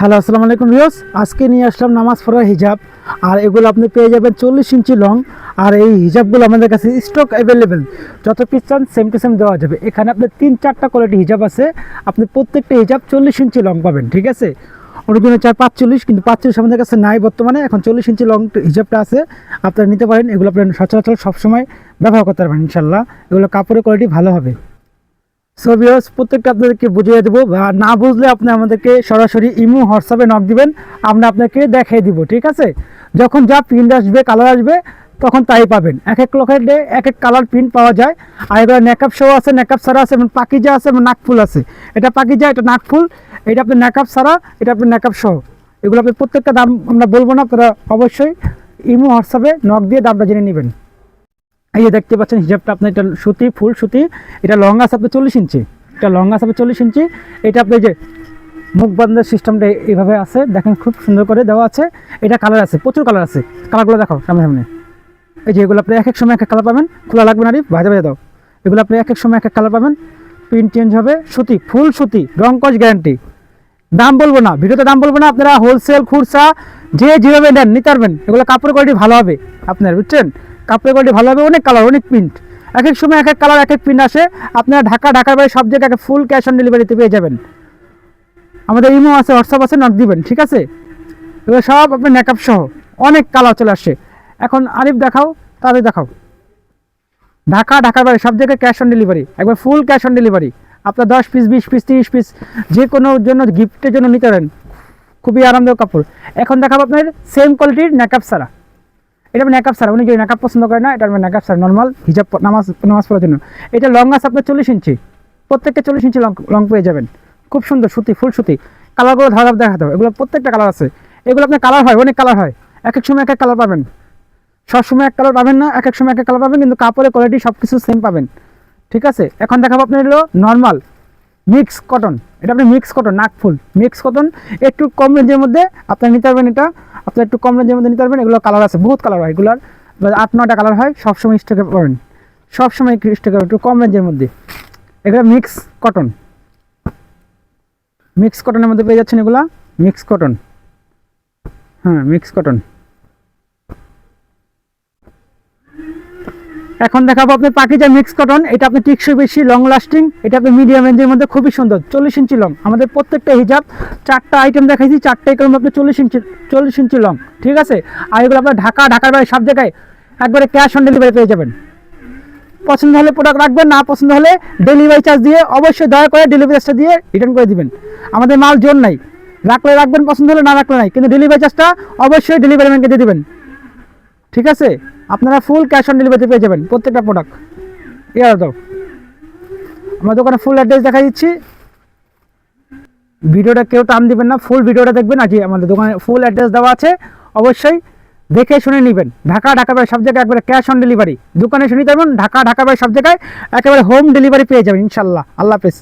Hello, আসসালামু আলাইকুম views আজকে নিয়ে আসলাম নামাজ পড়ার হিজাব। আর এগুলো আপনি পেয়ে যাবেন চল্লিশ ইঞ্চি লং। আর এই হিজাবগুলো আমাদের কাছে স্টক অ্যাভেলেবেল যত পিস চান সেম টু সেম দেওয়া যাবে। এখানে আপনার তিন, চারটা কোয়ালিটি হিজাব আছে। আপনি প্রত্যেকটা হিজাব চল্লিশ ইঞ্চি লং পাবেন, ঠিক আছে? অনেকজনে চায় পাঁচচল্লিশ, কিন্তু পাঁচচল্লিশ আমাদের কাছে নাই বর্তমানে। এখন চল্লিশ ইঞ্চি লং হিজাবটা আছে। আপনারা নিতে পারেন। এগুলো আপনার সচরাচর সবসময় ব্যবহার করতে পারবেন ইনশাল্লাহ এগুলো কাপড়ের কোয়ালিটি ভালো হবে। সো ভিউয়ার্স প্রত্যেকটা আপনাদেরকে বুঝিয়ে দেবো। না বুঝলে আপনি আমাদেরকে সরাসরি ইমো হোয়াটসঅ্যাপে নক দিবেন। আমরা আপনাকে দেখিয়ে দিব, ঠিক আছে? যখন যা প্রিন্ট আসবে কালার আসবে, তখন তাই পাবেন। এক এক লোকের এক এক কালার প্রিন্ট পাওয়া যায়। আর এগুলো নেকআপ শো আছে নেকআপ সারা আছে, এবং পাকিজা আছে, এবং নাকফুল আছে। এটা পাকিজা এটা নাকফুল। এটা আপনার নেকআপ সারা এটা আপনার নেকআপ সহ এগুলো আপনি প্রত্যেকটা দাম আমরা বলব না, আপনারা অবশ্যই ইমো হোয়াটসঅ্যাপে নক দিয়ে দামটা জেনে নেবেন। এই যে দেখতে পাচ্ছেন, হিজাবটা আপনার এটা সুতি, ফুল সুতি। এটা লং আছে আপনার চল্লিশ ইঞ্চি। এটা লং আছে আপনার চল্লিশ ইঞ্চি। এটা আপনি যে মুখ বান্ধের সিস্টেমটা এইভাবে আছে। দেখেন, খুব সুন্দর করে দেওয়া আছে। এটা কালার আছে, প্রচুর কালার আছে। কালারগুলো দেখো, সামনে সামনে। এই যে এগুলো আপনি এক এক সময় এক এক কালার পাবেন। খোলা লাগবে না ভাজা ভাজা দাও। এগুলো আপনি এক এক সময় এক এক কালার পাবেন। প্রিন্ট চেঞ্জ হবে, সুতি, ফুল সুতি, রং কস গ্যারান্টি দাম বলব না, ভিডিওতে দাম বলব না, আপনারা হোলসেল খুরসা যে যেভাবে নেন, নিতে পারবেন। এগুলো কাপড়ের কোয়ালিটি ভালো হবে আপনার, বুঝছেন? কাপড়ের কোয়ালিটি ভালো হবে, অনেক কালার অনেক প্রিন্ট এক এক সময় এক এক কালার এক এক প্রিন্ট আসে। আপনারা ঢাকা, ঢাকার বাইরে সব জায়গায় ফুল ক্যাশ অন ডেলিভারিতে পেয়ে যাবেন। আমাদের ইমো আছে হোয়াটসঅ্যাপ আছে নট দিবেন, ঠিক আছে? এবার সব আপনার মেকআপ সহ অনেক কালার চলে আসছে এখন আরিফ দেখাও, তাদের দেখাও। ঢাকা, ঢাকার বাইরে সব জায়গায় ক্যাশ অন ডেলিভারি একবার ফুল ক্যাশ অন ডেলিভারি আপনার দশ পিস বিশ পিস তিরিশ পিস যে কোনো জন্য গিফটের জন্য নিতে পারেন। খুবই আরামদায়ক কাপড়। এখন দেখাবো আপনার সেম কোয়ালিটির নেকআপ সারা এটা আপনি নেকআপ সারা উনি যদি নেকআপ পছন্দ করে না, এটা নেকআপ সারা নর্মাল হিজাব নামাজ নামাজ পড়ার জন্য। এটা লং আছে আপনার চল্লিশ ইঞ্চি। প্রত্যেকটা চল্লিশ ইঞ্চি লং লং পেয়ে যাবেন। খুব সুন্দর সুতি ফুল সুতি। কালারগুলো ধারা দেখাতে হবে। এগুলো প্রত্যেকটা কালার আছে। এগুলো আপনার কালার হয়, অনেক কালার হয়। এক এক সময় এক এক কালার পাবেন। সব সময় এক কালার পাবেন না এক এক সময় এক এক কালার পাবেন, কিন্তু কাপড়ের কোয়ালিটি সব কিছু সেম পাবেন। ঠিক আছে? এখন দেখাবো আপনার হলো নর্মাল মিক্স কটন। এটা আপনি মিক্স কটন নাকফুল মিক্স কটন, একটু কম রেঞ্জের মধ্যে আপনি নিতে পারবেন এটা। আপনি একটু কম রেঞ্জের মধ্যে নিতে পারবেন, এগুলো কালার আছে, বহুত কালার হয় এগুলোর। আট নটা কালার হয়, সবসময় স্টকে পাবেন। সবসময় স্টকে একটু কম রেঞ্জের মধ্যে। এগুলো মিক্স কটন। মিক্স কটনের মধ্যে পেয়ে যাচ্ছেন এগুলা, মিক্স কটন। হ্যাঁ মিক্স কটন। এখন দেখাবো আপনি পাকিজা মিক্স কটন এটা আপনি টিকসই বেশি লং লাস্টিং এটা আপনি মিডিয়াম রেঞ্জের মধ্যে খুবই সুন্দর, চল্লিশ ইঞ্চি লং আমাদের প্রত্যেকটা হিজাব চারটা আইটেম দেখাইছি, চারটা আইটেম আপনি চল্লিশ ইঞ্চি চল্লিশ ইঞ্চি লং ঠিক আছে? আর এগুলো আপনার ঢাকা, ঢাকার বাইরে সব জায়গায় একবারে ক্যাশ অন ডেলিভারি পেয়ে যাবেন। পছন্দ হলে প্রোডাক্ট রাখবেন, না পছন্দ হলে ডেলিভারি চার্জ দিয়ে অবশ্যই দয়া করে ডেলিভারি চার্জটা দিয়ে রিটার্ন করে দিবেন। আমাদের মাল জোর নাই। রাখলে রাখবেন, পছন্দ হলে না রাখলে নাই, কিন্তু ডেলিভারি চার্জটা অবশ্যই ডেলিভারি ম্যানকে দিয়ে দিবেন। ঠিক আছে? আপনারা ফুল ক্যাশ অন ডেলিভারিতে পেয়ে যাবেন প্রত্যেকটা প্রোডাক্ট ইয়ার দাও। আমার দোকানে ফুল অ্যাড্রেস দেখা দিচ্ছি। ভিডিওটা কেউ টান দিবেন না ফুল ভিডিওটা দেখবেন। আজকে আমাদের দোকানে ফুল অ্যাড্রেস দেওয়া আছে, অবশ্যই দেখে শুনে নেবেন। ঢাকা ঢাকা বাইরে সব জায়গায় একবারে ক্যাশ অন ডেলিভারি দোকানে শুনে পারবেন, ঢাকা ঢাকা বাইরে সব জায়গায় একেবারে হোম ডেলিভারি পেয়ে যাবেন ইনশাল্লাহ আল্লাহ হাফেজ।